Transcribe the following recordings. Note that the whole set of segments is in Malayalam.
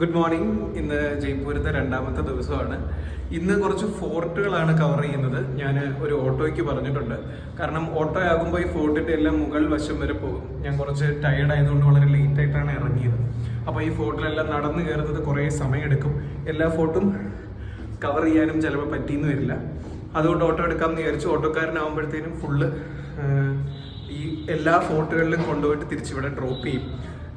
ഗുഡ് മോർണിംഗ് ഇന്ന് ജയ്പൂരത്തെ രണ്ടാമത്തെ ദിവസമാണ്. ഇന്ന് കുറച്ച് ഫോർട്ടുകളാണ് കവർ ചെയ്യുന്നത്. ഞാൻ ഒരു ഓട്ടോയ്ക്ക് പറഞ്ഞിട്ടുണ്ട്. കാരണം ഓട്ടോ ആകുമ്പോൾ ഈ ഫോർട്ടിന്റെ എല്ലാം മുകൾ വശം വരെ പോകും. ഞാൻ കുറച്ച് ടയേർഡ് ആയതുകൊണ്ട് വളരെ ലേറ്റ് ആയിട്ടാണ് ഇറങ്ങിയത്. അപ്പോൾ ഈ ഫോർട്ടിലെല്ലാം നടന്നു കയറുന്നത് കുറേ സമയമെടുക്കും. എല്ലാ ഫോർട്ടും കവർ ചെയ്യാനും ചിലപ്പോൾ പറ്റിയെന്ന് വരില്ല. അതുകൊണ്ട് ഓട്ടോ എടുക്കാമെന്ന് വിചാരിച്ചു ഓട്ടോക്കാരനാകുമ്പോഴത്തേനും ഫുള്ള് ഈ എല്ലാ ഫോർട്ടുകളിലും കൊണ്ടുപോയിട്ട് തിരിച്ചിവിടെ ഡ്രോപ്പ് ചെയ്യും.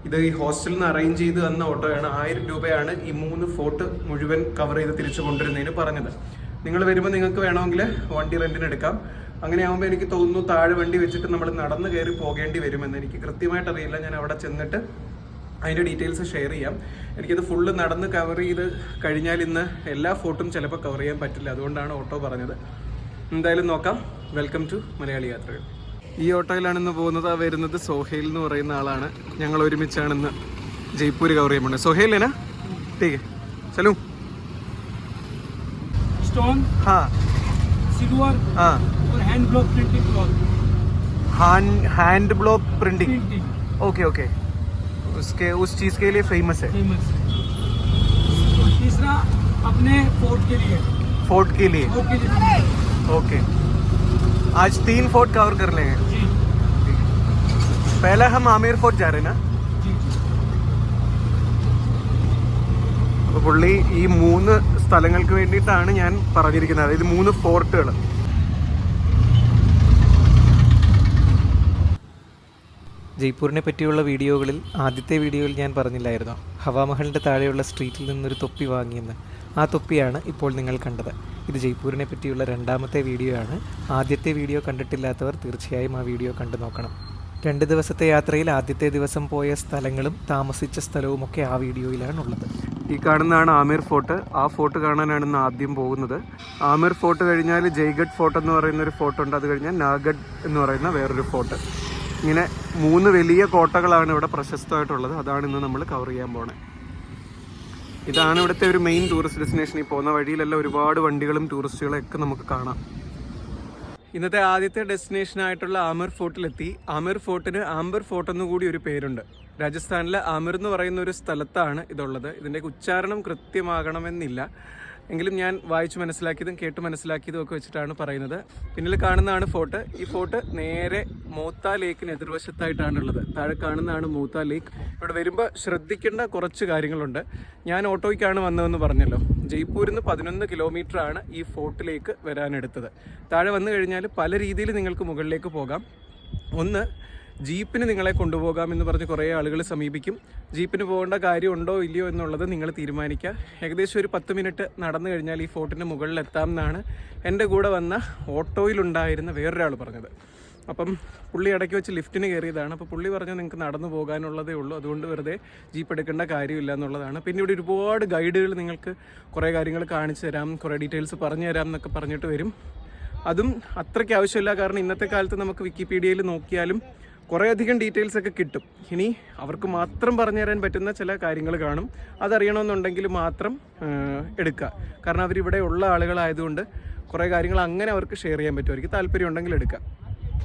ഇത് ഈ ഹോസ്റ്റലിൽ നിന്ന് അറേഞ്ച് ചെയ്ത് തന്ന ഓട്ടോയാണ് ആയിരം രൂപയാണ് ഈ മൂന്ന് ഫോർട്ട് മുഴുവൻ കവർ ചെയ്ത് തിരിച്ചു കൊണ്ടുവരുന്നതിന് പറഞ്ഞത്. നിങ്ങൾ വരുമ്പോൾ നിങ്ങൾക്ക് വേണമെങ്കിൽ വണ്ടി റെന്റിന് എടുക്കാം. അങ്ങനെ ആകുമ്പോൾ എനിക്ക് തോന്നുന്നു താഴെ വണ്ടി വെച്ചിട്ട് നമ്മൾ നടന്ന് കയറി പോകേണ്ടി വരുമെന്ന് എനിക്ക് കൃത്യമായിട്ട് അറിയില്ല. ഞാൻ അവിടെ ചെന്നിട്ട് അതിന്റെ ഡീറ്റെയിൽസ് ഷെയർ ചെയ്യാം. എനിക്കത് ഫുള്ള് നടന്ന് കവർ ചെയ്ത് കഴിഞ്ഞാൽ ഇന്ന് എല്ലാ ഫോർട്ടും ചിലപ്പോൾ കവർ ചെയ്യാൻ പറ്റില്ല. അതുകൊണ്ടാണ് ഓട്ടോ പറഞ്ഞത്. എന്തായാലും നോക്കാം. വെൽക്കം ടു മലയാളി യാത്രകൾ. ഈ ഓട്ടോയിലാണ് ഇന്ന് പോകുന്നത് ആ വരുന്നത് സോഹേൽ എന്ന് പറയുന്ന ആളാണ് ഞങ്ങൾ ഒരുമിച്ചാണ് ഇന്ന് ജയ്പൂർ കവർ ചെയ്യാൻ പോകുന്നത് സോഹേൽ है ना ठीक है चलूं स्टोन हाँ सिल्वर हाँ और hand block printing cloth hand block printing printing okay okay उसके उस चीज़ के लिए फेमस है फेमस है और तीसरा अपने फोर्ट के लिए फोर्ट के लिए फोर्ट के लिए ओके आज तीन फोर्ट कवर कर लेंगे जी पहले हम आमिर फोर्ट जा रहे हैं ना जी जी അപ്പോൾ പുള്ളി ഈ മൂന്ന് സ്ഥലങ്ങൾക്ക് വേണ്ടിയിട്ടാണ് ഞാൻ പറഞ്ഞിരിക്കുന്നത് അതായത് മൂന്ന് ഫോർട്ടുകൾ ജയ്പൂരിനെ പറ്റിയുള്ള വീഡിയോകളിൽ ആദ്യത്തെ വീഡിയോയിൽ ഞാൻ പറഞ്ഞില്ലായിരുന്നോ ഹവാമഹലിൻ്റെ താഴെയുള്ള സ്ട്രീറ്റിൽ നിന്നൊരു തൊപ്പി വാങ്ങിയെന്ന് ആ തൊപ്പിയാണ് ഇപ്പോൾ നിങ്ങൾ കണ്ടത് ഇത് ജയ്പൂരിനെ പറ്റിയുള്ള രണ്ടാമത്തെ വീഡിയോ ആണ് ആദ്യത്തെ വീഡിയോ കണ്ടിട്ടില്ലാത്തവർ തീർച്ചയായും ആ വീഡിയോ കണ്ടു നോക്കണം രണ്ട് ദിവസത്തെ യാത്രയിൽ ആദ്യത്തെ ദിവസം പോയ സ്ഥലങ്ങളും താമസിച്ച സ്ഥലവും ഒക്കെ ആ വീഡിയോയിലാണ് ഉള്ളത് ഈ കാണുന്നതാണ് ആമീർ ഫോർട്ട്. ആ ഫോർട്ട് കാണാനാണ് ഇന്ന് ആദ്യം പോകുന്നത്. ആമീർ ഫോർട്ട് കഴിഞ്ഞാൽ ജയ്ഗഡ് ഫോർട്ട് എന്ന് പറയുന്ന ഒരു ഫോർട്ട് ഉണ്ട് അത് കഴിഞ്ഞാൽ നാഗഡ് എന്ന് പറയുന്ന വേറൊരു ഫോർട്ട്. ഇങ്ങനെ മൂന്ന് വലിയ കോട്ടകളാണ് ഇവിടെ പ്രശസ്തമായിട്ടുള്ളത്. അതാണ് ഇന്ന് നമ്മൾ കവർ ചെയ്യാൻ പോണേ. ഇതാണ് ഇവിടുത്തെ ഒരു മെയിൻ ടൂറിസ്റ്റ് ഡെസ്റ്റിനേഷൻ ഈ പോകുന്ന വഴിയിലെല്ലാം ഒരുപാട് വണ്ടികളും ടൂറിസ്റ്റുകളും ഒക്കെ നമുക്ക് കാണാം. ഇന്നത്തെ ആദ്യത്തെ ഡെസ്റ്റിനേഷൻ ആയിട്ടുള്ള ആമിർ ഫോർട്ടിലെത്തി. ആമിർ ഫോർട്ടിന് ആംബർ ഫോർട്ട് എന്ന് കൂടി ഒരു പേരുണ്ട്. രാജസ്ഥാനിലെ ആമിർ എന്ന് പറയുന്ന ഒരു സ്ഥലത്താണ് ഇതുള്ളത്. ഇതിന്റെ ഉച്ചാരണം കൃത്യമാകണമെന്നില്ല. എങ്കിലും ഞാൻ വായിച്ചു മനസ്സിലാക്കിയതും കേട്ട് മനസ്സിലാക്കിയതും ഒക്കെ വെച്ചിട്ടാണ് പറയുന്നത്. പിന്നിൽ കാണുന്നതാണ് ഫോർട്ട്. ഈ ഫോർട്ട് നേരെ മൂത്താ ലേക്കിന് എതിർവശത്തായിട്ടാണുള്ളത്. താഴെ കാണുന്നതാണ് മൂത്താ ലേക്ക്. ഇവിടെ വരുമ്പോൾ ശ്രദ്ധിക്കേണ്ട കുറച്ച് കാര്യങ്ങളുണ്ട്. ഞാൻ ഓട്ടോയ്ക്കാണ് വന്നതെന്ന് പറഞ്ഞല്ലോ. ജയ്പൂരിൽ നിന്ന് പതിനൊന്ന് കിലോമീറ്റർ ആണ് ഈ ഫോർട്ടിലേക്ക് വരാനെടുത്തത്. താഴെ വന്നു കഴിഞ്ഞാൽ പല രീതിയിൽ നിങ്ങൾക്ക് മുകളിലേക്ക് പോകാം. ഒന്ന് ജീപ്പിന് നിങ്ങളെ കൊണ്ടുപോകാം എന്ന് പറഞ്ഞ് കുറേ ആളുകൾ സമീപിക്കും. ജീപ്പിന് പോകേണ്ട കാര്യമുണ്ടോ ഇല്ലയോ എന്നുള്ളത് നിങ്ങൾ തീരുമാനിക്കുക. ഏകദേശം ഒരു പത്ത് മിനിറ്റ് നടന്നു കഴിഞ്ഞാൽ ഈ ഫോർട്ടിന്റെ മുകളിൽ എത്താം എന്നാണ് എന്റെ കൂടെ വന്ന ഓട്ടോയിലുണ്ടായിരുന്ന വേറൊരാൾ പറഞ്ഞത്. അപ്പം പുള്ളി ഇടയ്ക്ക് വെച്ച് ലിഫ്റ്റിന് കയറിയതാണ്. അപ്പോൾ പുള്ളി പറഞ്ഞു നിങ്ങൾക്ക് നടന്നു പോകാനുള്ളതേ ഉള്ളൂ. അതുകൊണ്ട് വെറുതെ ജീപ്പ് എടുക്കേണ്ട കാര്യമില്ല എന്നുള്ളതാണ്. പിന്നെ ഇവിടെ ഒരുപാട് ഗൈഡുകൾ നിങ്ങൾക്ക് കുറേ കാര്യങ്ങൾ കാണിച്ചു തരാം. കുറേ ഡീറ്റെയിൽസ് പറഞ്ഞു തരാം എന്നൊക്കെ പറഞ്ഞിട്ട് വരും. അതും അത്രയ്ക്ക് ആവശ്യമില്ല. കാരണം ഇന്നത്തെ കാലത്ത് നമുക്ക് വിക്കിപീഡിയയിൽ നോക്കിയാലും കുറേയധികം ഡീറ്റെയിൽസ് ഒക്കെ കിട്ടും. ഇനി അവർക്ക് മാത്രം പറഞ്ഞു തരാൻ പറ്റുന്ന ചില കാര്യങ്ങൾ കാണും. അതറിയണമെന്നുണ്ടെങ്കിൽ മാത്രം എടുക്കുക. കാരണം അവരിവിടെ ഉള്ള ആളുകളായതുകൊണ്ട് കുറേ കാര്യങ്ങൾ അങ്ങനെ അവർക്ക് ഷെയർ ചെയ്യാൻ പറ്റും അവർക്ക് താല്പര്യം ഉണ്ടെങ്കിൽ എടുക്കുക.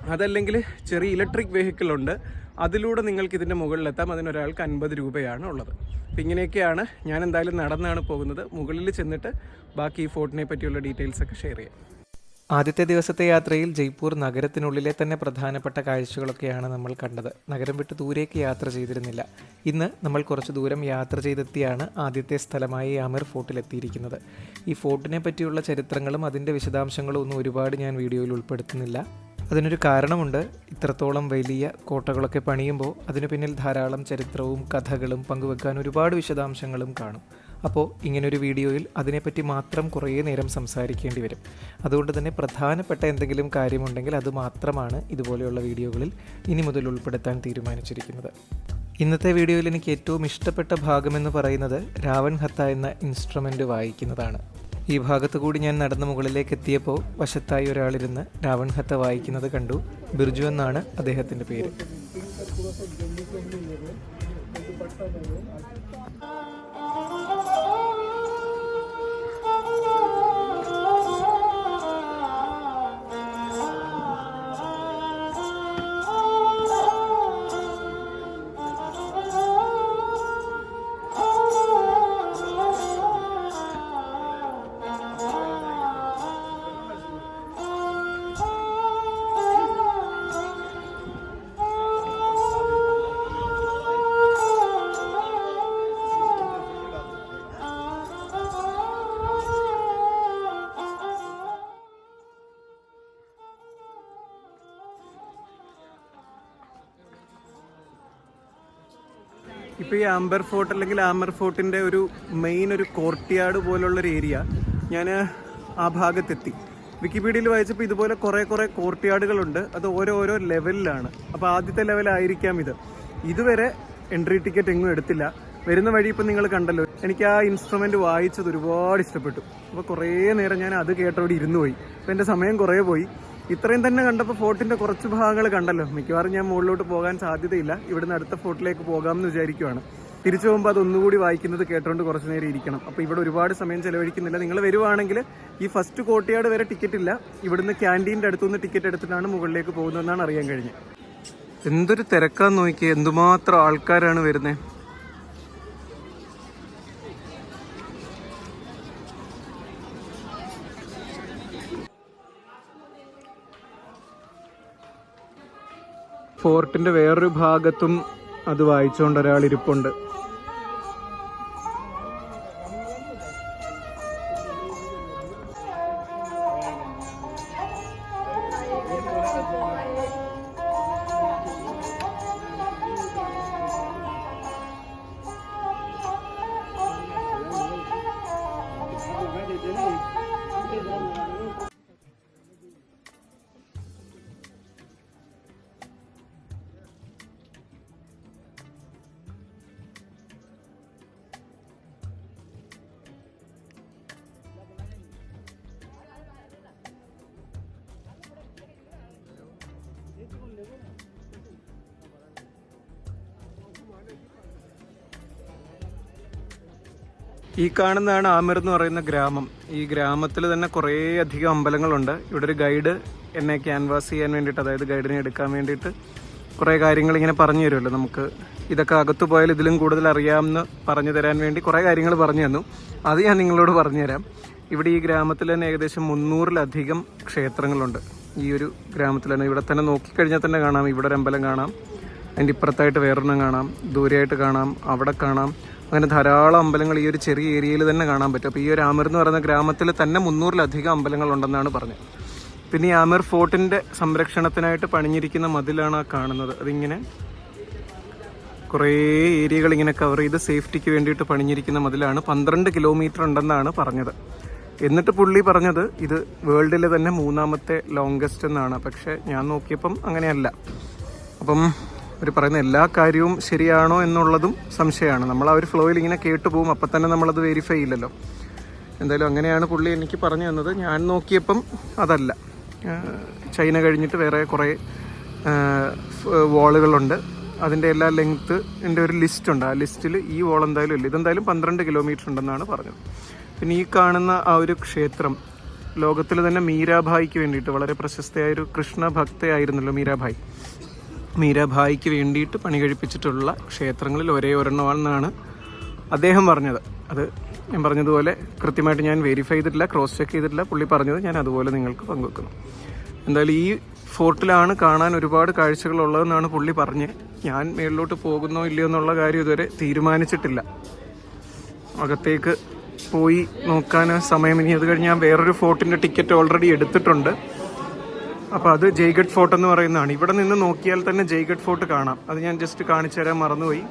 അതല്ലെങ്കിൽ ചെറിയ ഇലക്ട്രിക് വെഹിക്കിൾ ഉണ്ട് അതിലൂടെ നിങ്ങൾക്ക് ഇതിന്റെ മുകളിലെത്താം. അതിനൊരാൾക്ക് അൻപത് രൂപയാണ് ഉള്ളത്. അപ്പം ഇങ്ങനെയൊക്കെയാണ് ഞാൻ എന്തായാലും നടന്നാണ് പോകുന്നത്. മുകളിൽ ചെന്നിട്ട് ബാക്കി ഈ ഫോർട്ടിനെ പറ്റിയുള്ള ഡീറ്റെയിൽസ് ഒക്കെ ഷെയർ ചെയ്യാം. ആദ്യത്തെ ദിവസത്തെ യാത്രയിൽ ജയ്പൂർ നഗരത്തിനുള്ളിലെ തന്നെ പ്രധാനപ്പെട്ട കാഴ്ചകളൊക്കെയാണ് നമ്മൾ കണ്ടത്. നഗരം വിട്ട് ദൂരേക്ക് യാത്ര ചെയ്തിരുന്നില്ല. ഇന്ന് നമ്മൾ കുറച്ച് ദൂരം യാത്ര ചെയ്തെത്തിയാണ് ആദ്യത്തെ സ്ഥലമായ ഈ അമർ ഫോർട്ടിലെത്തിയിരിക്കുന്നത് ഈ ഫോർട്ടിനെ പറ്റിയുള്ള ചരിത്രങ്ങളും അതിന്റെ വിശദാംശങ്ങളും ഒന്നും ഒരുപാട് ഞാൻ വീഡിയോയിൽ ഉൾപ്പെടുത്തുന്നില്ല. അതിനൊരു കാരണമുണ്ട്. ഇത്രത്തോളം വലിയ കോട്ടകളൊക്കെ പണിയുമ്പോൾ അതിനു പിന്നിൽ ധാരാളം ചരിത്രവും കഥകളും പങ്കുവെക്കാൻ ഒരുപാട് വിശദാംശങ്ങളും കാണും. അപ്പോൾ ഇങ്ങനൊരു വീഡിയോയിൽ അതിനെപ്പറ്റി മാത്രം കുറേ നേരം സംസാരിക്കേണ്ടി വരും. അതുകൊണ്ട് തന്നെ പ്രധാനപ്പെട്ട എന്തെങ്കിലും കാര്യമുണ്ടെങ്കിൽ അത് മാത്രമാണ് ഇതുപോലെയുള്ള വീഡിയോകളിൽ ഇനി മുതൽ ഉൾപ്പെടുത്താൻ തീരുമാനിച്ചിരിക്കുന്നത്. ഇന്നത്തെ വീഡിയോയിൽ എനിക്ക് ഏറ്റവും ഇഷ്ടപ്പെട്ട ഭാഗമെന്ന് പറയുന്നത് രാവൺ ഹത്ത എന്ന ഇൻസ്ട്രുമെന്റ് വായിക്കുന്നതാണ്. ഈ ഭാഗത്ത് കൂടി ഞാൻ നടന്ന മുകളിലേക്ക് എത്തിയപ്പോൾ വശത്തായി ഒരാളിരുന്ന് രാവൺ ഹത്ത വായിക്കുന്നത് കണ്ടു. ബിർജു എന്നാണ് അദ്ദേഹത്തിന്റെ പേര്. ആംബർ ഫോർട്ട് അല്ലെങ്കിൽ ആംബർ ഫോർട്ടിന്റെ ഒരു മെയിൻ ഒരു കോർട്ട്യാർഡ് പോലുള്ളൊരു ഏരിയ ഞാൻ ആ ഭാഗത്തെത്തി. വിക്കിപീഡിയയിൽ വായിച്ചപ്പോൾ ഇതുപോലെ കുറേ കുറേ കോർട്ട്യാർഡുകളുണ്ട് അത് ഓരോരോ ഓരോ ലെവലിലാണ് അപ്പോൾ ആദ്യത്തെ ലെവലായിരിക്കാം ഇത്. ഇതുവരെ എൻട്രി ടിക്കറ്റ് എങ്ങും എടുത്തില്ല. വരുന്ന വഴി ഇപ്പം നിങ്ങൾ കണ്ടല്ലോ. എനിക്ക് ആ ഇൻസ്ട്രുമെന്റ് വായിച്ചത് ഒരുപാട് ഇഷ്ടപ്പെട്ടു. അപ്പോൾ കുറേ നേരം ഞാൻ അത് കേട്ടോടി ഇരുന്നു പോയി. അപ്പോൾ എന്റെ സമയം കുറേ പോയി. ഇത്രയും തന്നെ കണ്ടപ്പോൾ ഫോർട്ടിന്റെ കുറച്ച് ഭാഗങ്ങൾ കണ്ടല്ലോ. മിക്കവാറും ഞാൻ മുകളിലോട്ട് പോകാൻ സാധ്യതയില്ല. ഇവിടുന്ന് അടുത്ത ഫോർട്ടിലേക്ക് പോകാമെന്ന് വിചാരിക്കുവാണ്. തിരിച്ചു പോകുമ്പോൾ അതൊന്നുകൂടി വായിക്കുന്നത് കേട്ടോണ്ട് കുറച്ച് നേരം ഇരിക്കണം. അപ്പോൾ ഇവിടെ ഒരുപാട് സമയം ചിലവഴിക്കുന്നില്ല. നിങ്ങൾ വരുവാണെങ്കിൽ ഈ ഫസ്റ്റ് കോട്ടയാട് വരെ ടിക്കറ്റ് ഇല്ല. ഇവിടുന്ന് ക്യാന്റീന്റെ അടുത്തുനിന്ന് ടിക്കറ്റ് എടുത്തിട്ടാണ് മുകളിലേക്ക് പോകുന്നതെന്നാണ് അറിയാൻ കഴിഞ്ഞത്. എന്തൊരു തിരക്കാന്ന് നോക്കിയേ. എന്തുമാത്രം ആൾക്കാരാണ് വരുന്നത് ഫോർട്ടിന്റെ വേറൊരു ഭാഗത്തും അത് വായിച്ചുകൊണ്ട് ഒരാൾ ഇരിപ്പുണ്ട്. ഈ കാണുന്നതാണ് ആമിർ എന്ന് പറയുന്ന ഗ്രാമം. ഈ ഗ്രാമത്തിൽ തന്നെ കുറേ അധികം അമ്പലങ്ങളുണ്ട്. ഇവിടെ ഒരു ഗൈഡ് എന്നെ ക്യാൻവാസ് ചെയ്യാൻ വേണ്ടിയിട്ട് അതായത് ഗൈഡിനെ എടുക്കാൻ വേണ്ടിയിട്ട് കുറേ കാര്യങ്ങൾ ഇങ്ങനെ പറഞ്ഞു തരുമല്ലോ നമുക്ക്. ഇതൊക്കെ അകത്തു പോയാൽ ഇതിലും കൂടുതൽ അറിയാമെന്ന് പറഞ്ഞു തരാൻ വേണ്ടി കുറേ കാര്യങ്ങൾ പറഞ്ഞു തന്നു. അത് ഞാൻ നിങ്ങളോട് പറഞ്ഞുതരാം ഇവിടെ ഈ ഗ്രാമത്തിൽ തന്നെ ഏകദേശം മുന്നൂറിലധികം ക്ഷേത്രങ്ങളുണ്ട്. ഈ ഒരു ഗ്രാമത്തിൽ തന്നെ ഇവിടെ തന്നെ നോക്കിക്കഴിഞ്ഞാൽ തന്നെ കാണാം. ഇവിടെ ഒരു അമ്പലം കാണാം. അതിന്റെ ഇപ്പുറത്തായിട്ട് വേറൊരെണ്ണം കാണാം. ദൂരെയായിട്ട് കാണാം. അവിടെ കാണാം. അങ്ങനെ ധാരാളം അമ്പലങ്ങൾ ഈ ഒരു ചെറിയ ഏരിയയിൽ തന്നെ കാണാൻ പറ്റും. അപ്പോൾ ഈ ഒരു ആമിർ എന്ന് പറയുന്ന ഗ്രാമത്തിൽ തന്നെ മുന്നൂറിലധികം അമ്പലങ്ങളുണ്ടെന്നാണ് പറഞ്ഞത്. പിന്നെ ഈ ആമിർ ഫോർട്ടിന്റെ സംരക്ഷണത്തിനായിട്ട് പണിഞ്ഞിരിക്കുന്ന മതിലാണ് ആ കാണുന്നത്. അതിങ്ങനെ കുറേ ഏരിയകൾ ഇങ്ങനെ കവർ ചെയ്ത് സേഫ്റ്റിക്ക് വേണ്ടിയിട്ട് പണിഞ്ഞിരിക്കുന്ന മതിലാണ്. പന്ത്രണ്ട് കിലോമീറ്റർ ഉണ്ടെന്നാണ് പറഞ്ഞത്. എന്നിട്ട് പുള്ളി പറഞ്ഞത് ഇത് വേൾഡിലെ തന്നെ മൂന്നാമത്തെ ലോങ്കസ്റ്റ് എന്നാണ്. പക്ഷേ ഞാൻ നോക്കിയപ്പം അങ്ങനെയല്ല. അപ്പം അവർ പറയുന്ന എല്ലാ കാര്യവും ശരിയാണോ എന്നുള്ളതും സംശയമാണ്. നമ്മൾ ആ ഒരു ഫ്ലോയിൽ ഇങ്ങനെ കേട്ടു പോകും അപ്പം തന്നെ നമ്മളത് വെരിഫൈ ചെയ്യില്ലല്ലോ. എന്തായാലും അങ്ങനെയാണ് പുള്ളി എനിക്ക് പറഞ്ഞു തന്നത്. ഞാൻ നോക്കിയപ്പം അതല്ല. ചൈന കഴിഞ്ഞിട്ട് വേറെ കുറേ വാളുകളുണ്ട് അതിന്റെ എല്ലാ ലെങ്ത്ത് എന്റെ ഒരു ലിസ്റ്റ് ഉണ്ട്. ആ ലിസ്റ്റിൽ ഈ വോൾ എന്തായാലും ഇല്ല. ഇതെന്തായാലും പന്ത്രണ്ട് കിലോമീറ്റർ ഉണ്ടെന്നാണ് പറഞ്ഞത്. പിന്നെ ഈ കാണുന്ന ആ ഒരു ക്ഷേത്രം ലോകത്തിൽ തന്നെ മീരാഭായിക്ക് വേണ്ടിയിട്ട് വളരെ പ്രശസ്തയായ ഒരു കൃഷ്ണ ഭക്തയായിരുന്നല്ലോ മീരാഭായ്. മീരാഭായിക്ക് വേണ്ടിയിട്ട് പണി കഴിപ്പിച്ചിട്ടുള്ള ക്ഷേത്രങ്ങളിൽ ഒരേ ഒരെണ്ണമാണെന്നാണ് അദ്ദേഹം പറഞ്ഞത്. അത് ഞാൻ പറഞ്ഞതുപോലെ കൃത്യമായിട്ട് ഞാൻ വെരിഫൈ ചെയ്തിട്ടില്ല ക്രോസ് ചെക്ക് ചെയ്തിട്ടില്ല. പുള്ളി പറഞ്ഞത് ഞാൻ അതുപോലെ നിങ്ങൾക്ക് പങ്കുവെക്കുന്നു. എന്തായാലും ഈ ഫോർട്ടിലാണ് കാണാൻ ഒരുപാട് കാഴ്ചകൾ ഉള്ളതെന്നാണ് പുള്ളി പറഞ്ഞ് ഞാൻ മേളിലോട്ട് പോകുന്നോ ഇല്ലയോ എന്നുള്ള കാര്യം ഇതുവരെ തീരുമാനിച്ചിട്ടില്ല. അകത്തേക്ക് പോയി നോക്കാൻ സമയം ഇനി അത് കഴിഞ്ഞ് ഞാൻ വേറൊരു ഫോർട്ടിന്റെ ടിക്കറ്റ് ഓൾറെഡി എടുത്തിട്ടുണ്ട്. അപ്പോൾ അത് ജയ്ഗഡ് ഫോർട്ട് എന്ന് പറയുന്നതാണ്. ഇവിടെ നിന്ന് നോക്കിയാൽ തന്നെ ജയ്ഗഡ് ഫോർട്ട് കാണാം. അത് ഞാൻ ജസ്റ്റ് കാണിച്ചു തരാൻ മറന്നുപോയി.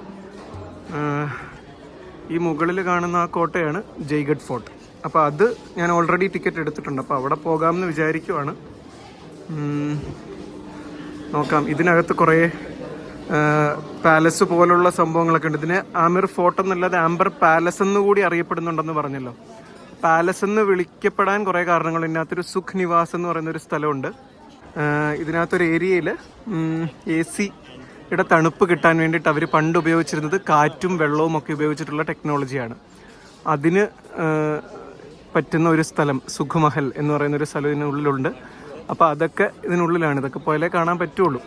ഈ മുകളിൽ കാണുന്ന ആ കോട്ടയാണ് ജയ്ഗഡ് ഫോർട്ട്. അപ്പോൾ അത് ഞാൻ ഓൾറെഡി ടിക്കറ്റ് എടുത്തിട്ടുണ്ട്. അപ്പോൾ അവിടെ പോകാമെന്ന് വിചാരിക്കുവാണ്. നോക്കാം. ഇതിനകത്ത് കുറേ പാലസ് പോലുള്ള സംഭവങ്ങളൊക്കെ ഉണ്ട്. ഇതിന് ആമിർ ഫോർട്ട് എന്നല്ലാതെ ആംബർ പാലസ് എന്ന് കൂടി അറിയപ്പെടുന്നുണ്ടെന്ന് പറഞ്ഞല്ലോ. പാലസ് എന്ന് വിളിക്കപ്പെടാൻ കുറേ കാരണങ്ങൾ. ഇതിനകത്തൊരു സുഖ് നിവാസ് എന്ന് പറയുന്ന ഒരു സ്ഥലമുണ്ട്. ഇതിനകത്തൊരു ഏരിയയിൽ എ സിയുടെ തണുപ്പ് കിട്ടാൻ വേണ്ടിയിട്ട് അവർ പണ്ട് ഉപയോഗിച്ചിരുന്നത് കാറ്റും വെള്ളവും ഒക്കെ ഉപയോഗിച്ചിട്ടുള്ള ടെക്നോളജിയാണ്. അതിന് പറ്റുന്ന ഒരു സ്ഥലം സുഖമഹൽ എന്ന് പറയുന്ന ഒരു സ്ഥലം ഇതിനുള്ളിലുണ്ട്. അപ്പോൾ അതൊക്കെ ഇതിനുള്ളിലാണ്. ഇതൊക്കെ പോയാലേ കാണാൻ പറ്റുള്ളൂ.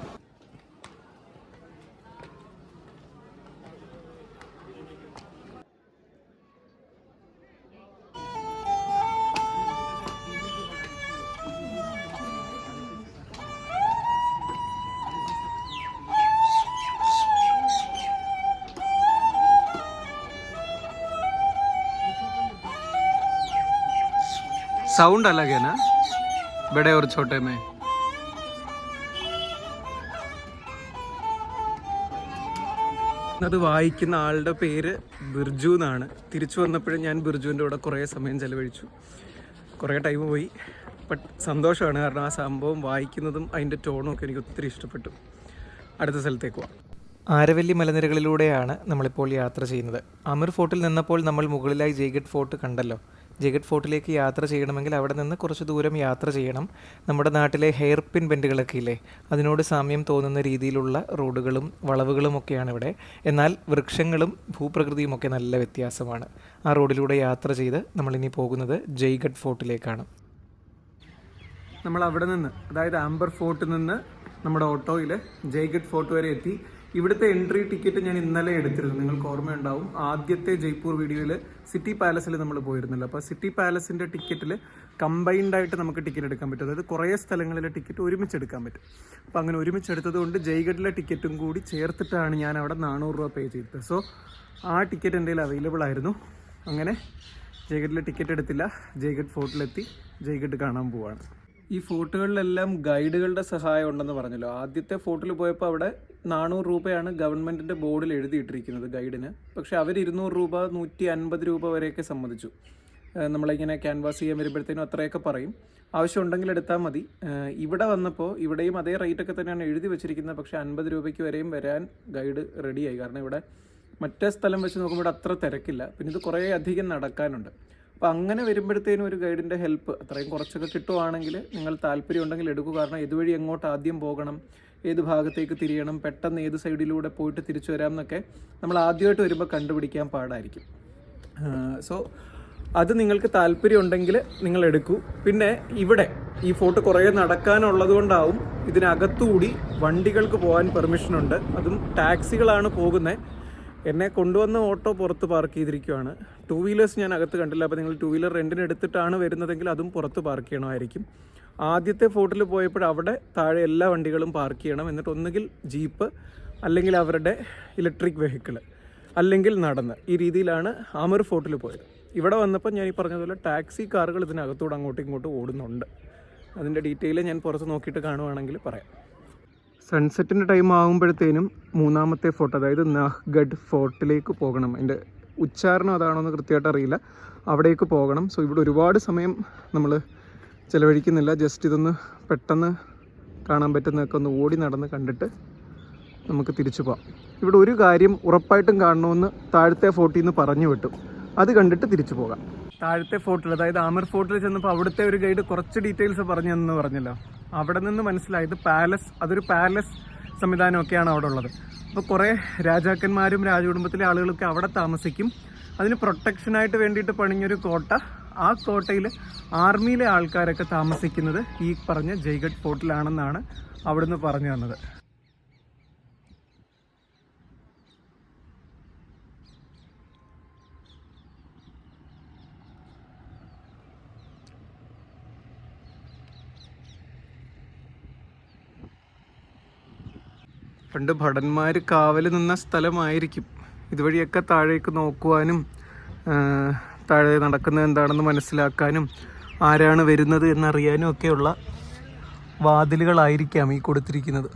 साउंड अलग है ना बड़े और छोटे में അത് വായിക്കുന്ന ആളുടെ പേര് ബിർജു എന്നാണ് തിരിച്ചു വന്നപ്പോഴും ഞാൻ ബിർജുവിൻ്റെ കൂടെ കുറേ സമയം ചെലവഴിച്ചു കുറേ ടൈം പോയി ബട്ട് സന്തോഷമാണ് കാരണം ആ സംഭവം വായിക്കുന്നതും അതിൻ്റെ ടോണും ഒക്കെ എനിക്ക് ഒത്തിരി ഇഷ്ടപ്പെട്ടു അടുത്ത സ്ഥലത്തേക്ക് പോവാം ആരവല്ലി മലനിരകളിലൂടെയാണ് നമ്മളിപ്പോൾ യാത്ര ചെയ്യുന്നത് അമീർ ഫോർട്ടിൽ നിന്നപ്പോൾ നമ്മൾ മുകളിലായി ജയ്ഗഡ് ഫോർട്ട് കണ്ടല്ലോ ജയ്ഗഡ് ഫോർട്ടിലേക്ക് യാത്ര ചെയ്യണമെങ്കിൽ അവിടെ നിന്ന് കുറച്ച് ദൂരം യാത്ര ചെയ്യണം. നമ്മുടെ നാട്ടിലെ ഹെയർ പിൻ ബെൻഡുകളൊക്കെ ഇല്ലേ? അതിനോട് സാമ്യം തോന്നുന്ന രീതിയിലുള്ള റോഡുകളും വളവുകളും ഒക്കെയാണ് ഇവിടെ. എന്നാൽ വൃക്ഷങ്ങളും ഭൂപ്രകൃതിയും ഒക്കെ നല്ല വ്യത്യാസമാണ്. ആ റോഡിലൂടെ യാത്ര ചെയ്ത് നമ്മളിനി പോകുന്നത് ജയ്ഗഡ് ഫോർട്ടിലേക്കാണ്. നമ്മൾ അവിടെ നിന്ന് അതായത് ആംബർ ഫോർട്ടിൽ നിന്ന് നമ്മുടെ ഓട്ടോയിൽ ജയ്ഗഡ് ഫോർട്ട് വരെ എത്തി. ഇവിടുത്തെ എൻട്രി ടിക്കറ്റ് ഞാൻ ഇന്നലെ എടുത്തിരുന്നു. നിങ്ങൾക്ക് ഓർമ്മയുണ്ടാവും. ആദ്യത്തെ ജയ്പൂർ വീഡിയോയിൽ സിറ്റി പാലസിൽ നമ്മൾ പോയിരുന്നല്ലോ. അപ്പോൾ സിറ്റി പാലസിന്റെ ടിക്കറ്റിൽ കമ്പൈൻഡ് ആയിട്ട് നമുക്ക് ടിക്കറ്റ് എടുക്കാൻ പറ്റും. അതായത് കുറേ സ്ഥലങ്ങളിലെ ടിക്കറ്റ് ഒരുമിച്ച് എടുക്കാൻ പറ്റും. അപ്പോൾ അങ്ങനെ ഒരുമിച്ച് എടുത്തതുകൊണ്ട് ജയ്ഗഡിലെ ടിക്കറ്റും കൂടി ചേർത്തിട്ടാണ് ഞാൻ അവിടെ നാനൂറ് രൂപ പേ ചെയ്തത്. സോ ആ ടിക്കറ്റ് എന്റെ അവൈലബിൾ ആയിരുന്നു. അങ്ങനെ ജയ്ഗഡിലെ ടിക്കറ്റ് എടുത്തില്ല. ജയ്ഗഡ് ഫോർട്ടിലെത്തി ജയ്ഗഡ് കാണാൻ പോവാണ്. ഈ ഫോർട്ടുകളിലെല്ലാം ഗൈഡുകളുടെ സഹായം ഉണ്ടെന്ന് പറഞ്ഞല്ലോ. ആദ്യത്തെ ഫോർട്ടിൽ പോയപ്പോൾ അവിടെ നാനൂറ് രൂപയാണ് ഗവൺമെന്റിന്റെ ബോർഡിൽ എഴുതിയിട്ടിരിക്കുന്നത് ഗൈഡിന്. പക്ഷേ അവർ ഇരുന്നൂറ് രൂപ നൂറ്റി അൻപത് രൂപ വരെയൊക്കെ സമ്മതിച്ചു. നമ്മളിങ്ങനെ ക്യാൻവാസ് ചെയ്യാൻ വരുമ്പോഴത്തേനും അത്രയൊക്കെ പറയും. ആവശ്യമുണ്ടെങ്കിൽ എടുത്താൽ മതി. ഇവിടെ വന്നപ്പോൾ ഇവിടെയും അതേ റേറ്റൊക്കെ തന്നെയാണ് എഴുതി വെച്ചിരിക്കുന്നത്. പക്ഷേ അൻപത് രൂപയ്ക്ക് വരെയും വരാൻ ഗൈഡ് റെഡിയായി കാരണം ഇവിടെ മറ്റേ സ്ഥലം വെച്ച് നോക്കുമ്പോൾ അത്ര തിരക്കില്ല. പിന്നെ ഇത് കുറേ അധികം നടക്കാനുണ്ട്. അപ്പോൾ അങ്ങനെ വരുമ്പോഴത്തേനും ഒരു ഗൈഡിന്റെ ഹെൽപ്പ് അത്രയും കുറച്ചൊക്കെ കിട്ടുവാണെങ്കിൽ നിങ്ങൾ താല്പര്യം ഉണ്ടെങ്കിൽ എടുക്കുക കാരണം ഇതുവഴി എങ്ങോട്ട് ആദ്യം പോകണം ഏത് ഭാഗത്തേക്ക് തിരിയണം പെട്ടെന്ന് ഏത് സൈഡിലൂടെ പോയിട്ട് തിരിച്ചു വരാം എന്നൊക്കെ നമ്മൾ ആദ്യമായിട്ട് വരുമ്പോൾ കണ്ടുപിടിക്കാൻ പാടായിരിക്കും. സോ അത് നിങ്ങൾക്ക് താല്പര്യം ഉണ്ടെങ്കിൽ നിങ്ങൾ എടുക്കൂ. പിന്നെ ഇവിടെ ഈ ഫോട്ടോ കുറേ നടക്കാനുള്ളത് കൊണ്ടാവും ഇതിനകത്തുകൂടി വണ്ടികൾക്ക് പോകാൻ പെർമിഷൻ ഉണ്ട് അതും ടാക്സികളാണ് പോകുന്നത്. എന്നെ കൊണ്ടുവന്ന ഓട്ടോ പുറത്ത് പാർക്ക് ചെയ്തിരിക്കുകയാണ് ടു വീലേഴ്സ് ഞാൻ അകത്ത് കണ്ടില്ല. അപ്പോൾ നിങ്ങൾ ടു വീലർ റെന്റിന് എടുത്തിട്ടാണ് വരുന്നതെങ്കിൽ അതും പുറത്ത് പാർക്ക് ചെയ്യണമായിരിക്കും. ആദ്യത്തെ ഫോർട്ടിൽ പോയപ്പോൾ അവിടെ താഴെ എല്ലാ വണ്ടികളും പാർക്ക് ചെയ്യണം. എന്നിട്ട് ഒന്നുകിൽ ജീപ്പ് അല്ലെങ്കിൽ അവരുടെ ഇലക്ട്രിക് വെഹിക്കിൾ അല്ലെങ്കിൽ നടന്ന്. ഈ രീതിയിലാണ് ആമർ ഫോർട്ടിൽ പോയത്. ഇവിടെ വന്നപ്പോൾ ഞാൻ ഈ പറഞ്ഞതുപോലെ ടാക്സി കാറുകൾ ഇതിനകത്തൂടെ അങ്ങോട്ടും ഇങ്ങോട്ടും ഓടുന്നുണ്ട്. അതിന്റെ ഡീറ്റെയിൽ ഞാൻ പുറത്ത് നോക്കിയിട്ട് കാണുവാണെങ്കിൽ പറയാം. സൺസെറ്റിന്റെ ടൈം ആകുമ്പോഴത്തേനും മൂന്നാമത്തെ ഫോർട്ട് അതായത് നഹ്ഗഡ് ഫോർട്ടിലേക്ക് പോകണം. എന്റെ ഉച്ചാരണം അതാണോ എന്ന് കൃത്യമായിട്ട് അറിയില്ല. അവിടേക്ക് പോകണം. സോ ഇവിടെ ഒരുപാട് സമയം നമ്മൾ ചിലവഴിക്കുന്നില്ല. ജസ്റ്റ് ഇതൊന്ന് പെട്ടെന്ന് കാണാൻ പറ്റുന്നതൊക്കെ ഒന്ന് ഓടി നടന്ന് കണ്ടിട്ട് നമുക്ക് തിരിച്ചു പോകാം ഇവിടെ ഒരു കാര്യം ഉറപ്പായിട്ടും കാണണമെന്ന് താഴത്തെ ഫോർട്ടിൽ നിന്ന് പറഞ്ഞു വിട്ടു. അത് കണ്ടിട്ട് തിരിച്ചു പോകാം. താഴത്തെ ഫോർട്ടിൽ അതായത് ആമർ ഫോർട്ടിൽ ചെന്നപ്പോൾ അവിടുത്തെ ഒരു ഗൈഡ് കുറച്ച് ഡീറ്റെയിൽസ് പറഞ്ഞു തന്നെന്ന് പറഞ്ഞല്ലോ. അവിടെ നിന്ന് മനസ്സിലായത് പാലസ് അതൊരു പാലസ് സംവിധാനമൊക്കെയാണ് അവിടെ ഉള്ളത്. അപ്പോൾ കുറേ രാജാക്കന്മാരും രാജകുടുംബത്തിലെ ആളുകളൊക്കെ അവിടെ താമസിക്കും. അതിന് പ്രൊട്ടക്ഷനായിട്ട് വേണ്ടിയിട്ട് പണിഞ്ഞൊരു കോട്ട. ആ കോട്ടയിൽ ആർമിയിലെ ആൾക്കാരൊക്കെ താമസിക്കുന്നത് ഈ പറഞ്ഞ ജയ്ഗഡ് ഫോർട്ടിലാണെന്നാണ് അവിടുന്ന് പറഞ്ഞു തന്നത് പണ്ട് ഭടന്മാർ കാവൽ നിന്ന സ്ഥലമായിരിക്കും. ഇതുവഴിയൊക്കെ താഴേക്ക് നോക്കുവാനും താഴെ നടക്കുന്നത് എന്താണെന്ന് മനസ്സിലാക്കാനും ആരാണ് വരുന്നത് എന്നറിയാനും ഒക്കെയുള്ള വാതിലുകളായിരിക്കാം ഈ കൊടുത്തിരിക്കുന്നത്.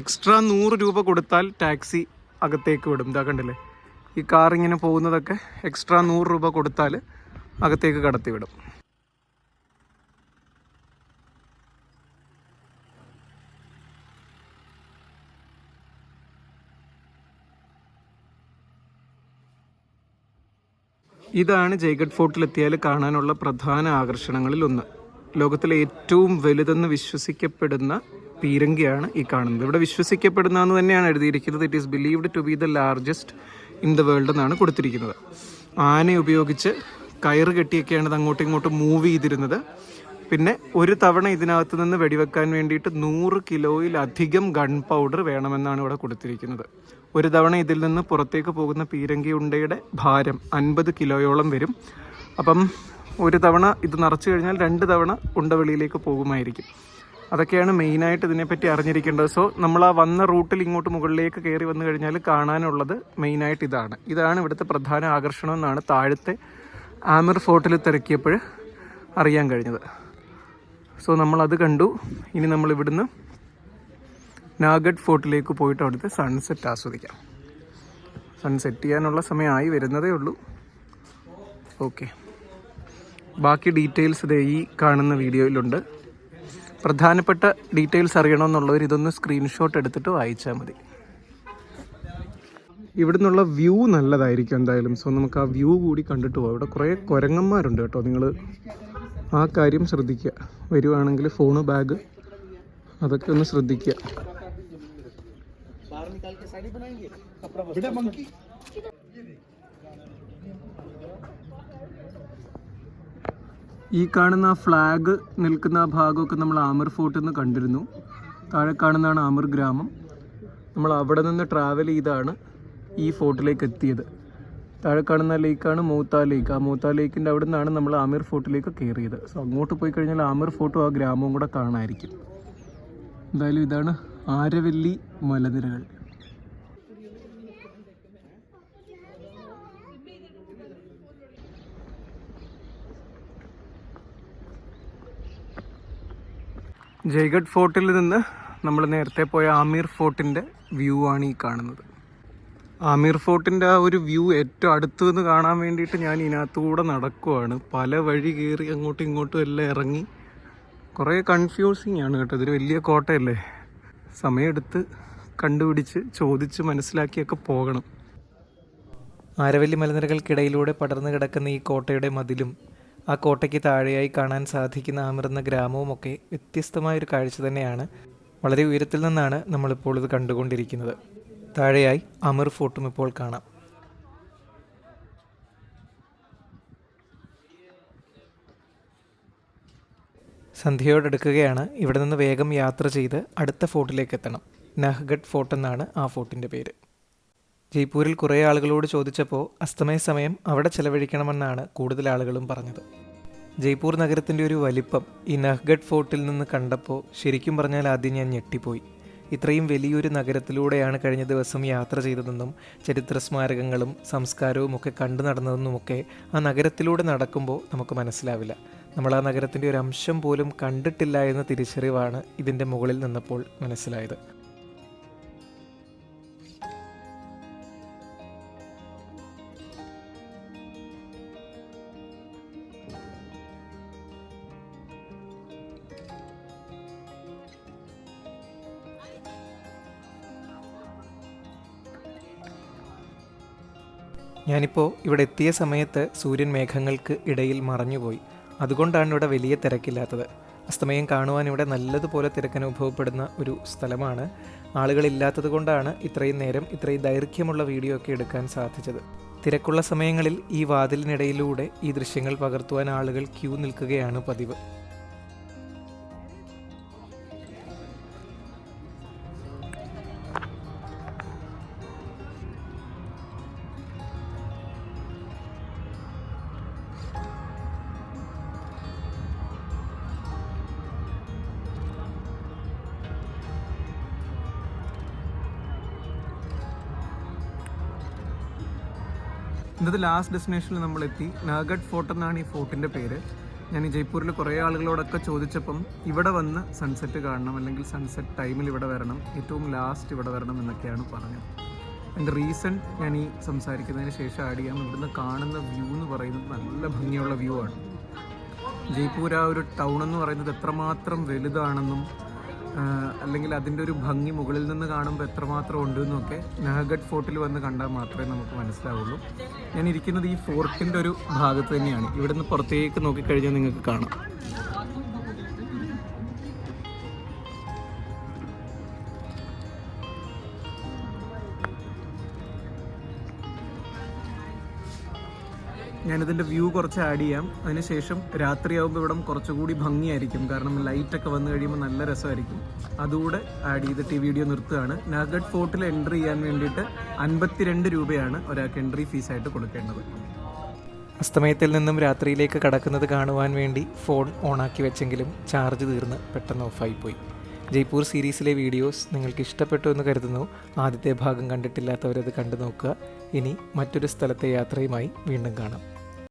എക്സ്ട്രാ നൂറ് രൂപ കൊടുത്താൽ ടാക്സി അകത്തേക്ക് വിടും. ഇതാ കണ്ടില്ലേ? ഈ കാർ ഇങ്ങനെ പോകുന്നതൊക്കെ എക്സ്ട്രാ നൂറ് രൂപ കൊടുത്താൽ അകത്തേക്ക് കടത്തി ഇതാണ് ജയ്ഗഡ് ഫോർട്ടിലെത്തിയാൽ കാണാനുള്ള പ്രധാന ആകർഷണങ്ങളിൽ ഒന്ന് ലോകത്തിലെ ഏറ്റവും വലുതെന്ന് വിശ്വസിക്കപ്പെടുന്ന പീരങ്കിയാണ് ഈ കാണുന്നത്. ഇവിടെ വിശ്വസിക്കപ്പെടുന്ന എന്ന് തന്നെയാണ് എഴുതിയിരിക്കുന്നത്. It is believed to be the largest in the world എന്നാണ് കൊടുത്തിരിക്കുന്നത്. ആന ഉപയോഗിച്ച് കയറ് കെട്ടിയൊക്കെയാണ് ഇത് അങ്ങോട്ടും ഇങ്ങോട്ടും മൂവ് ചെയ്തിരുന്നത്. പിന്നെ ഒരു തവണ ഇതിനകത്ത് നിന്ന് വെടിവെക്കാൻ വേണ്ടിയിട്ട് നൂറ് കിലോയിലധികം ഗൺ പൗഡർ വേണമെന്നാണ് ഇവിടെ കൊടുത്തിരിക്കുന്നത്. ഒരു തവണ ഇതിൽ നിന്ന് പുറത്തേക്ക് പോകുന്ന പീരങ്കി ഉണ്ടയുടെ ഭാരം അൻപത് കിലോയോളം വരും. അപ്പം ഒരു തവണ ഇത് നിറച്ചു കഴിഞ്ഞാൽ രണ്ട് തവണ ഉണ്ട വെളിയിലേക്ക് പോകുമായിരിക്കും. അതൊക്കെയാണ് മെയിനായിട്ട് ഇതിനെപ്പറ്റി അറിഞ്ഞിരിക്കേണ്ടത്. സോ നമ്മൾ ആ വന്ന റൂട്ടിൽ ഇങ്ങോട്ട് മുകളിലേക്ക് കയറി വന്നു കഴിഞ്ഞാൽ കാണാനുള്ളത് മെയിനായിട്ട് ഇതാണ്. ഇതാണ് ഇവിടുത്തെ പ്രധാന ആകർഷണം എന്നാണ് താഴത്തെ ആമിർ ഫോർട്ടിൽ തിരക്കിയപ്പോൾ അറിയാൻ കഴിഞ്ഞത്. സോ നമ്മളത് കണ്ടു. ഇനി നമ്മൾ ഇവിടുന്ന് നാഗഡ് ഫോർട്ടിലേക്ക് പോയിട്ട് അവിടുത്തെ സൺസെറ്റ് ആസ്വദിക്കാം. സൺസെറ്റ് ചെയ്യാനുള്ള സമയമായി വരുന്നതേ ഉള്ളൂ. ഓക്കെ ബാക്കി ഡീറ്റെയിൽസ് ഇത് ഈ കാണുന്ന വീഡിയോയിലുണ്ട്. പ്രധാനപ്പെട്ട ഡീറ്റെയിൽസ് അറിയണമെന്നുള്ളവർ ഇതൊന്ന് സ്ക്രീൻഷോട്ട് എടുത്തിട്ട് വായിച്ചാൽ മതി. ഇവിടെ നിന്നുള്ള വ്യൂ നല്ലതായിരിക്കും എന്തായാലും. സോ നമുക്ക് ആ വ്യൂ കൂടി കണ്ടിട്ട് പോകാം ഇവിടെ കുറേ കുരങ്ങന്മാരുണ്ട് കേട്ടോ. നിങ്ങൾ ആ കാര്യം ശ്രദ്ധിക്കുക. വരുവാണെങ്കിൽ ഫോണ് ബാഗ് അതൊക്കെ ഒന്ന് ശ്രദ്ധിക്കുക. ഈ കാണുന്ന ഫ്ലാഗ് നിൽക്കുന്ന ഭാഗമൊക്കെ നമ്മൾ ആമർ ഫോർട്ടിൽ നിന്ന് കണ്ടിരുന്നു. താഴെ കാണുന്നതാണ് ആമർ ഗ്രാമം. നമ്മൾ അവിടെ നിന്ന് ട്രാവൽ ചെയ്താണ് ഈ ഫോർട്ടിലേക്ക് എത്തിയത്. താഴെ കാണുന്ന ലേക്കാണ് മൂത്ത ലേക്ക് ആ മൂത്ത ലേക്കിന്റെ അവിടെ നിന്നാണ് നമ്മൾ ആമിർ ഫോർട്ടിലേക്ക് കയറിയത്. സോ അങ്ങോട്ട് പോയി കഴിഞ്ഞാൽ ആമിർ ഫോർട്ടും ആ ഗ്രാമവും കൂടെ കാണാമായിരിക്കും എന്തായാലും ഇതാണ് ആരവല്ലി മലനിരകൾ. ജയ്ഗഡ് ഫോർട്ടിൽ നിന്ന് നമ്മൾ നേരത്തെ പോയ ആമീർ ഫോർട്ടിന്റെ വ്യൂ ആണ് ഈ കാണുന്നത്. ആമീർ ഫോർട്ടിന്റെ ആ ഒരു വ്യൂ ഏറ്റവും അടുത്തു നിന്ന് കാണാൻ വേണ്ടിയിട്ട് ഞാൻ ഇതിനകത്തൂടെ നടക്കുവാണ്. പല വഴി കയറി അങ്ങോട്ടും ഇങ്ങോട്ടും എല്ലാം ഇറങ്ങി. കുറേ കൺഫ്യൂസിങ് ആണ് കേട്ടോ. ഇതൊരു വലിയ കോട്ടയല്ലേ? സമയമെടുത്ത് കണ്ടുപിടിച്ച് ചോദിച്ച് മനസ്സിലാക്കിയൊക്കെ പോകണം. ആരവല്ലി മലനിരകൾക്കിടയിലൂടെ പടർന്നു കിടക്കുന്ന ഈ കോട്ടയുടെ മതിലും ആ കോട്ടയ്ക്ക് താഴെയായി കാണാൻ സാധിക്കുന്ന ആമിർന്ന ഗ്രാമവുമൊക്കെ വ്യത്യസ്തമായൊരു കാഴ്ച തന്നെയാണ്. വളരെ ഉയരത്തിൽ നിന്നാണ് നമ്മളിപ്പോൾ ഇത് കണ്ടുകൊണ്ടിരിക്കുന്നത്. താഴെയായി അമർ ഫോർട്ടും ഇപ്പോൾ കാണാം. സന്ധ്യയോടടുക്കുകയാണ് ഇവിടെ നിന്ന് വേഗം യാത്ര ചെയ്ത് അടുത്ത ഫോർട്ടിലേക്ക് എത്തണം. നഹ്ഗഡ് ഫോർട്ട് എന്നാണ് ആ ഫോർട്ടിന്റെ പേര്. ജയ്പൂരിൽ കുറേ ആളുകളോട് ചോദിച്ചപ്പോൾ അസ്തമയ സമയം അവിടെ ചെലവഴിക്കണമെന്നാണ് കൂടുതൽ ആളുകളും പറഞ്ഞത്. ജയ്പൂർ നഗരത്തിന്റെ ഒരു വലിപ്പം ഈ നഹ്ഗഡ് ഫോർട്ടിൽ നിന്ന് കണ്ടപ്പോൾ ശരിക്കും പറഞ്ഞാൽ ആദ്യം ഞാൻ ഞെട്ടിപ്പോയി. ഇത്രയും വലിയൊരു നഗരത്തിലൂടെയാണ് കഴിഞ്ഞ ദിവസം യാത്ര ചെയ്തതെന്നും ചരിത്ര സ്മാരകങ്ങളും സംസ്കാരവും ഒക്കെ കണ്ടു നടന്നതെന്നുമൊക്കെ ആ നഗരത്തിലൂടെ നടക്കുമ്പോൾ നമുക്ക് മനസ്സിലാവില്ല. നമ്മൾ ആ നഗരത്തിന്റെ ഒരു അംശം പോലും കണ്ടിട്ടില്ല എന്ന തിരിച്ചറിവാണ് ഇതിന്റെ മുകളിൽ നിന്നപ്പോൾ മനസ്സിലായത്. ഞാനിപ്പോൾ ഇവിടെ എത്തിയ സമയത്ത് സൂര്യൻ മേഘങ്ങൾക്ക് ഇടയിൽ മറഞ്ഞുപോയി. അതുകൊണ്ടാണ് ഇവിടെ വലിയ തിരക്കില്ലാത്തത്. അസ്തമയം കാണുവാൻ ഇവിടെ നല്ലതുപോലെ തിരക്കനുഭവപ്പെടുന്ന ഒരു സ്ഥലമാണ്. ആളുകളില്ലാത്തത് കൊണ്ടാണ് ഇത്രയും നേരം ഇത്രയും ദൈർഘ്യമുള്ള വീഡിയോ ഒക്കെ എടുക്കാൻ സാധിച്ചത്. തിരക്കുള്ള സമയങ്ങളിൽ ഈ വാതിലിനിടയിലൂടെ ഈ ദൃശ്യങ്ങൾ പകർത്തുവാൻ ആളുകൾ ക്യൂ നിൽക്കുകയാണ് പതിവ്. ഇന്നത്തെ ലാസ്റ്റ് ഡെസ്റ്റിനേഷനിൽ നമ്മൾ എത്തി നാഗഡ് ഫോർട്ട് എന്നാണ് ഈ ഫോർട്ടിന്റെ പേര്. ഞാൻ ഈ ജയ്പൂരിൽ കുറേ ആളുകളോടൊക്കെ ചോദിച്ചപ്പം ഇവിടെ വന്ന് സൺസെറ്റ് കാണണം അല്ലെങ്കിൽ സൺസെറ്റ് ടൈമിൽ ഇവിടെ വരണം ഏറ്റവും ലാസ്റ്റ് ഇവിടെ വരണം എന്നൊക്കെയാണ് പറഞ്ഞത്. എന്റെ റീസൺ ഞാൻ ഈ സംസാരിക്കുന്നതിന് ശേഷം ആഡ് ചെയ്യാം. ഇവിടുന്ന് കാണുന്ന വ്യൂ എന്ന് പറയുന്നത് നല്ല ഭംഗിയുള്ള വ്യൂ ആണ്. ജയ്പൂർ ആ ഒരു ടൗൺ എന്ന് പറയുന്നത് എത്രമാത്രം വലുതാണെന്നും അല്ലെങ്കിൽ അതിന്റെ ഒരു ഭംഗി മുകളിൽ നിന്ന് കാണുമ്പോൾ എത്രമാത്രം ഉണ്ട് എന്നൊക്കെ നാഗഡ് ഫോർട്ടിൽ വന്ന് കണ്ടാൽ മാത്രമേ നമുക്ക് മനസ്സിലാവുള്ളൂ. ഞാൻ ഇരിക്കുന്നത് ഈ ഫോർട്ടിന്റെ ഒരു ഭാഗത്ത് തന്നെയാണ്. ഇവിടുന്ന് പുറത്തേക്ക് നോക്കിക്കഴിഞ്ഞാൽ നിങ്ങൾക്ക് കാണാം. ഞാനിതിന്റെ വ്യൂ കുറച്ച് ആഡ് ചെയ്യാം. അതിനുശേഷം രാത്രിയാകുമ്പോൾ ഇവിടം കുറച്ചുകൂടി ഭംഗിയായിരിക്കും. കാരണം ലൈറ്റൊക്കെ വന്നു കഴിയുമ്പോൾ നല്ല രസമായിരിക്കും. അതുകൂടെ ആഡ് ചെയ്തിട്ട് ഈ വീഡിയോ നിർത്തുകയാണ്. നാഗഡ് ഫോർട്ടിൽ എൻട്രി ചെയ്യാൻ വേണ്ടിയിട്ട് അൻപത്തിരണ്ട് രൂപയാണ് ഒരാൾക്ക് എൻട്രി ഫീസായിട്ട് കൊടുക്കേണ്ടത്. അസ്തമയത്തിൽ നിന്നും രാത്രിയിലേക്ക് കടക്കുന്നത് കാണുവാൻ വേണ്ടി ഫോൺ ഓണാക്കി വെച്ചെങ്കിലും ചാർജ് തീർന്ന് പെട്ടെന്ന് ഓഫായി പോയി. ജയ്പൂർ സീരീസിലെ വീഡിയോസ് നിങ്ങൾക്ക് ഇഷ്ടപ്പെട്ടു എന്ന് കരുതുന്നു. ആദ്യത്തെ ഭാഗം കണ്ടിട്ടില്ലാത്തവരത് കണ്ടു നോക്കുക. ഇനി മറ്റൊരു സ്ഥലത്തെ യാത്രയുമായി വീണ്ടും കാണാം.